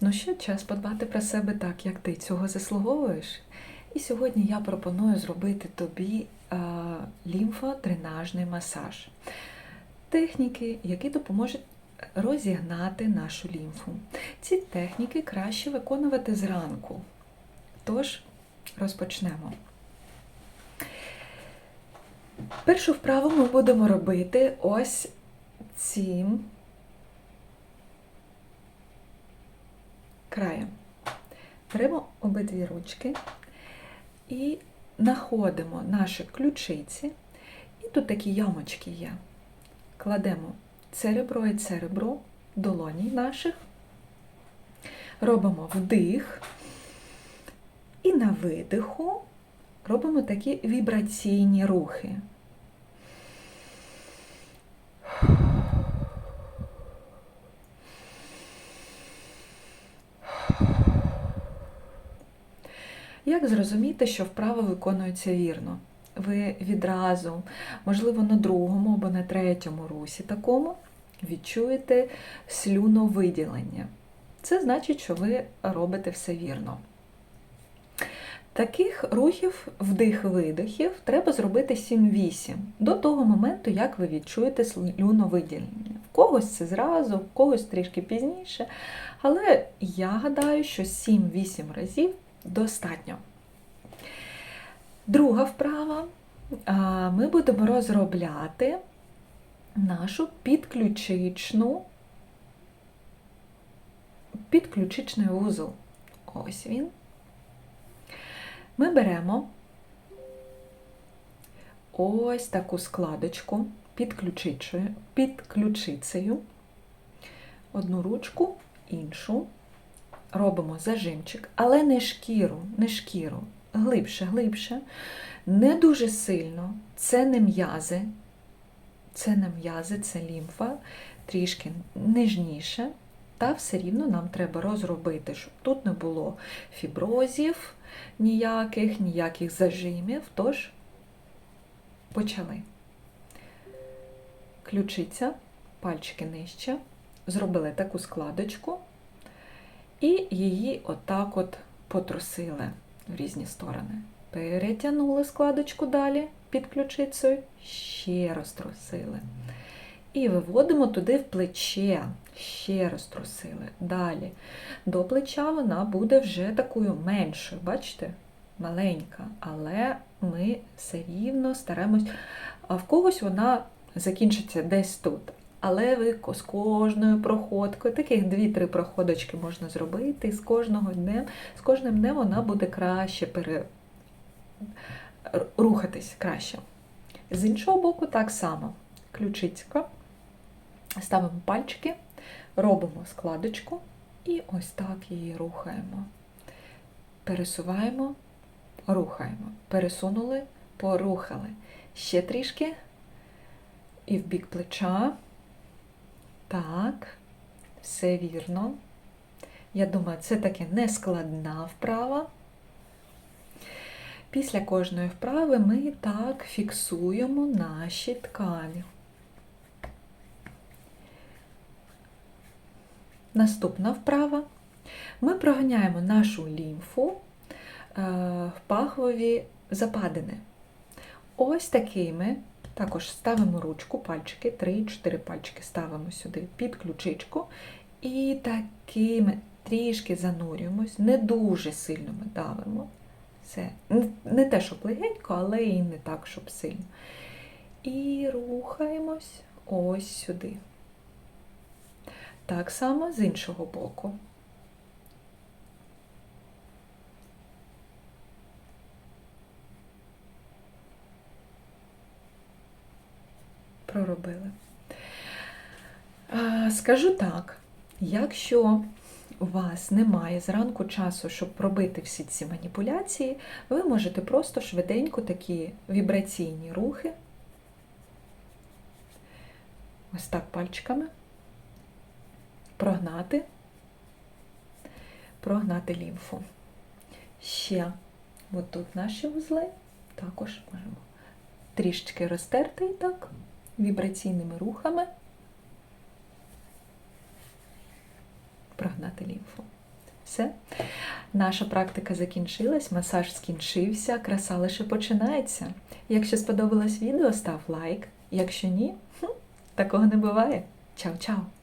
Ну що, час подбати про себе так, як ти цього заслуговуєш. І сьогодні я пропоную зробити тобі е, лімфодренажний масаж. Техніки, які допоможуть розігнати нашу лімфу. Ці техніки краще виконувати зранку. Тож, розпочнемо. Першу вправу ми будемо робити ось цим краєм. Беремо обидві ручки і знаходимо наші ключиці. І тут такі ямочки є. Кладемо церебро і церебро долоній наших, робимо вдих і на видиху робимо такі вібраційні рухи. Як зрозуміти, що вправа виконується вірно? Ви відразу, можливо, на другому або на третьому русі такому відчуєте слюновиділення. Це значить, що ви робите все вірно. Таких рухів вдих-видихів треба зробити 7-8 до того моменту, як ви відчуєте слюновиділення. В когось це зразу, в когось трішки пізніше. Але я гадаю, що 7-8 разів достатньо. Друга вправа. Ми будемо розробляти нашу підключичну, підключичний вузол. Ось він. Ми беремо ось таку складочку під ключицею, одну ручку, іншу, робимо зажимчик, але не шкіру, не шкіру, глибше, глибше, не дуже сильно, це не м'язи, це не м'язи, це лімфа, трішки ніжніше. Та все рівно нам треба розробити, щоб тут не було фіброзів ніяких, ніяких зажимів. Тож почали. Ключиця, пальчики нижче, зробили таку складочку і її отак от потрусили в різні сторони. Перетягнули складочку далі під ключицею, ще розтрусили. І виводимо туди в плече, ще розтрусили. Далі. До плеча вона буде вже такою меншою, бачите? Маленька, але ми все рівно стараємось. А в когось вона закінчиться десь тут. Але ви з кожною проходкою, таких 2-3 проходочки можна зробити, і з кожного дня, з кожним днем вона буде краще пере... рухатись краще. З іншого боку, так само. Ключицька. Ставимо пальчики, робимо складочку і ось так її рухаємо. Пересуваємо, рухаємо. Пересунули, порухали. Ще трішки. І в бік плеча. Так, все вірно. Я думаю, це таки нескладна вправа. Після кожної вправи ми так фіксуємо наші ткані. Наступна вправа. Ми проганяємо нашу лімфу в пахвові западини. Ось такими, також ставимо ручку, пальчики, 3-4 пальчики ставимо сюди під ключичку. І такими трішки занурюємось, не дуже сильно ми давимо. Це не те, щоб легенько, але і не так, щоб сильно. І рухаємось ось сюди. Так само з іншого боку. Проробили. Скажу так, якщо у вас немає зранку часу, щоб пробити всі ці маніпуляції, ви можете просто швиденько такі вібраційні рухи, ось так пальчиками прогнати, прогнати лімфу. Ще от тут наші вузли, також можемо трішечки розтерти і так, вібраційними рухами прогнати лімфу. Все. Наша практика закінчилась, масаж скінчився, краса лише починається. Якщо сподобалось відео, став лайк. Якщо ні, такого не буває. Чао-чао!